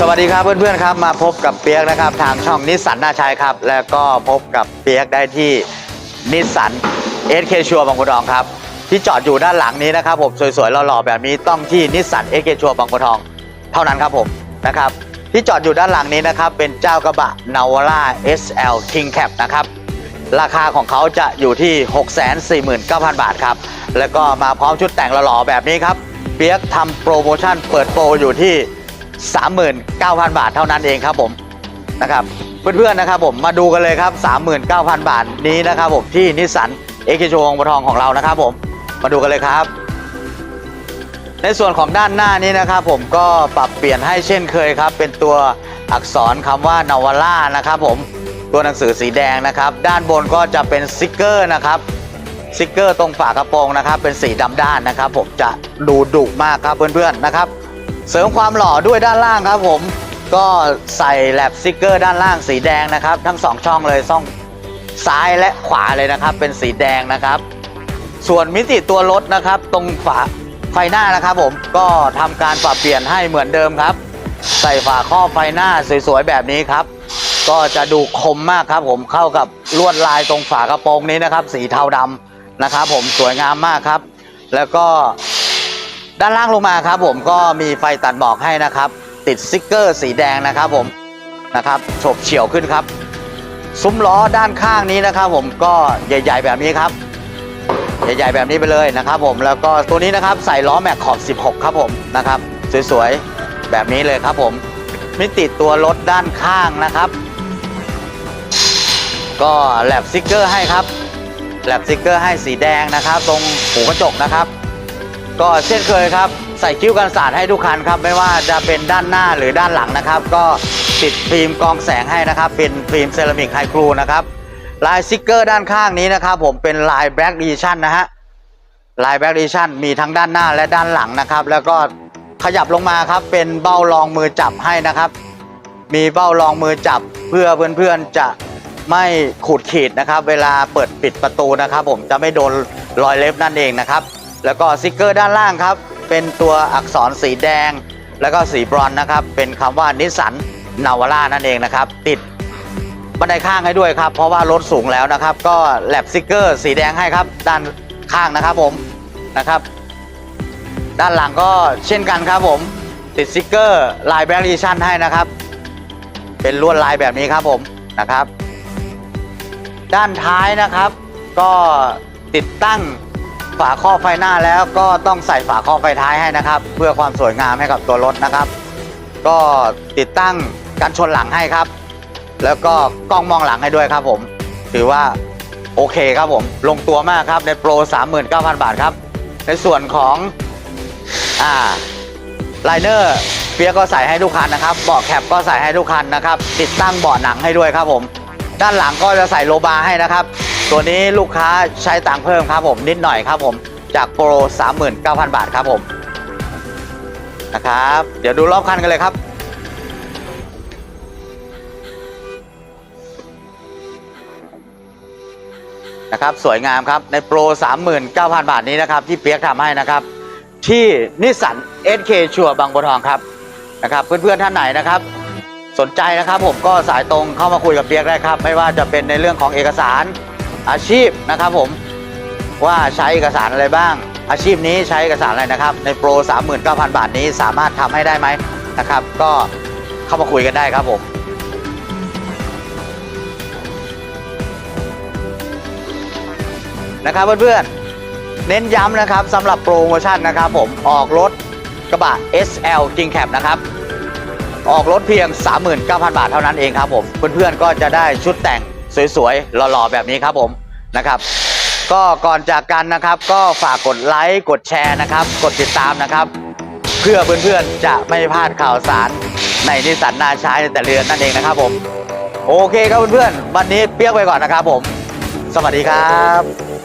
สวัสดีครับเพื่อนๆครับมาพบกับเปียกนะครับ ทางช่องนิสสันนาชัยครับ แล้วก็พบกับเปียกได้ที่นิสสันเอสเคชัวบางบัวทองครับ ที่จอดอยู่ด้านหลังนี้นะครับผมสวยๆหล่อๆแบบนี้ต้องที่นิสสันเอสเคชัวบางบัวทอง เท่านั้นครับผมนะครับ ที่จอดอยู่ด้านหลังนี้นะครับ เป็นเจ้ากระบะ Navara SL King Cap นะครับ ราคาของเขาจะอยู่ที่ 649,000 บาทครับ แล้วก็มาพร้อมชุดแต่งหล่อๆแบบนี้ครับเปียกทำโปรโมชั่นเปิดโปรอยู่ที่ 39,000 บาทเท่านั้นเองครับผมนะครับเพื่อนๆนะครับผมมาดูกันเลยครับ 39,000 บาทนี้นะครับผมที่นิสสันเอกิโชวงปทองของเรานะครับผมมาดูกันเลยครับ ในส่วนของด้านหน้านี้นะครับผมก็ปรับเปลี่ยนให้เช่นเคยครับ เป็นตัวอักษรคำว่านาวาร่านะครับผมตัวหนังสือสีแดงนะครับ ด้านบนก็จะเป็นสติกเกอร์นะครับสติกเกอร์ตรงฝากระโปรงนะครับ เป็นสีดำด้านนะครับ ผมจะดูดุมากครับเพื่อนๆนะครับ เสริมความหล่อด้วยด้านล่างครับผมก็ใส่แลบสติกเกอร์ด้านล่างสีแดงนะครับ ทั้งสองช่องเลยช่องซ้ายและขวาเลยนะครับ เป็นสีแดงนะครับ ส่วนมิติตัวรถนะครับ ตรงฝาไฟหน้านะครับ ผมก็ทำการปรับเปลี่ยนให้เหมือนเดิมครับ ใส่ฝาครอบไฟหน้าสวยๆแบบนี้ครับ ก็จะดูคมมากครับ ผมเข้ากับลวดลายตรงฝากระโปรงนี้นะครับ สีเทาดำนะครับ ผมสวยงามมากครับ แล้วก็ ด้านล่างลงมาครับผมก็มีไฟตัดหมอกให้นะครับ ติดสติกเกอร์สีแดงนะครับผมนะครับโฉบเฉี่ยวขึ้นครับ ซุ้มล้อด้านข้างนี้นะครับ ผมก็ใหญ่ ๆ แบบนี้ครับ ใหญ่ ๆ แบบนี้ไปเลยนะครับผมแล้วก็ตัวนี้นะครับใส่ล้อแม็กขอบ 16 ครับผมนะครับ สวยๆแบบนี้เลยครับผมมิติตัวรถด้านข้างนะครับ ก็แลบสติกเกอร์ให้ครับแลบสติกเกอร์ให้สีแดงนะครับ ตรงหูกระจกนะครับ ก็เช่นเคยครับ ใส่คิ้วกันสาดให้ทุกคันครับ ไม่ว่าจะเป็นด้านหน้าหรือด้านหลังนะครับ ก็ติดฟิล์มกองแสงให้นะครับ เป็นฟิล์มเซรามิกไฮครูนะครับลายสติกเกอร์ด้านข้างนี้นะครับผมเป็นลายแบล็กดิชั่นนะฮะลายแบล็กดิชั่นมีทั้งด้านหน้าและด้านหลังนะครับ แล้วก็ขยับลงมาครับเป็นเบ้ารองมือจับให้นะครับ มีเบ้ารองมือจับเพื่อเพื่อนๆจะไม่ขูดขีดนะครับ เวลาเปิดปิดประตูนะครับ ผมจะไม่โดนรอยเล็บนั่นเองนะครับ แล้วก็สติกเกอร์ด้านล่างครับ เป็นตัวอักษรสีแดง แล้วก็สีบรอนนะครับ เป็นคำว่านิสสันนาวาร่านั่นเองนะครับ ติดบันไดข้างให้ด้วยครับ เพราะว่ารถสูงแล้วนะครับ ก็แลบสติกเกอร์สีแดงให้ครับ ด้านข้างนะครับผมนะครับ ด้านหลังก็เช่นกันครับผม ติดสติกเกอร์ลายแบริชั่นให้นะครับ เป็นลวดลายแบบนี้ครับผมนะครับ ด้านท้ายนะครับ ก็ติดตั้ง ฝาครอบไฟหน้าแล้วก็ต้องใส่ฝาครอบไฟท้ายให้นะครับ เพื่อความสวยงามให้กับตัวรถนะครับ ก็ติดตั้งกันชนหลังให้ครับ แล้วก็กล้องมองหลังให้ด้วยครับ ผม ถือว่าโอเคครับผมลงตัวมากครับในโปร 39,000 บาทครับ ในส่วนของอ่าไลเนอร์เปียก็ใส่ให้ทุกคันนะครับเบาะแคปก็ใส่ให้ทุกคันนะครับ ติดตั้งเบาะหนังให้ด้วยครับผม ด้านหลังก็จะใส่โลบาร์ให้นะครับ ตัวนี้ลูกค้าใช้ตังเพิ่มครับผมนิดหน่อยครับผมจากโปร 39,000 บาทครับผมนะครับ เดี๋ยวดูรอบคันกันเลยครับนะครับสวยงามครับในโปร 39,000 บาทนี้นะครับ ที่เปียกทำให้นะครับ ที่นิสสัน SK ชัวร์บางบัวทองครับนะครับ เพื่อนๆท่านไหนนะครับ สนใจนะครับผมก็สายตรงเข้ามาคุยกับเปียกได้ครับ ไม่ว่าจะเป็นในเรื่องของเอกสาร อาชีพนะครับผมว่าใช้เอกสารอะไรบ้าง อาชีพนี้ใช้เอกสารอะไรนะครับ ในโปร 39,000 บาทนี้สามารถทำให้ได้ไหมนะครับ ก็เข้ามาคุยกันได้ครับผมนะครับเพื่อนๆ เน้นย้ำนะครับสำหรับโปรโมชั่นนะครับผมออกรถกระบะ SL King Cap นะครับ ออกรถเพียง 39,000 บาทเท่านั้นเองครับผม เพื่อนๆ ก็จะได้ชุดแต่งสวยๆ หล่อๆ แบบนี้ครับผม นะครับ ก็ก่อนจากกันนะครับ ก็ฝากกดไลค์กดแชร์นะครับ กดติดตามนะครับ เพื่อเพื่อนๆจะไม่พลาดข่าวสารในนิสสันนาใช้ในแต่เรือนนั่นเองนะครับผมโอเคครับเพื่อนๆวันนี้เปียกไปก่อนนะครับผม สวัสดีครับ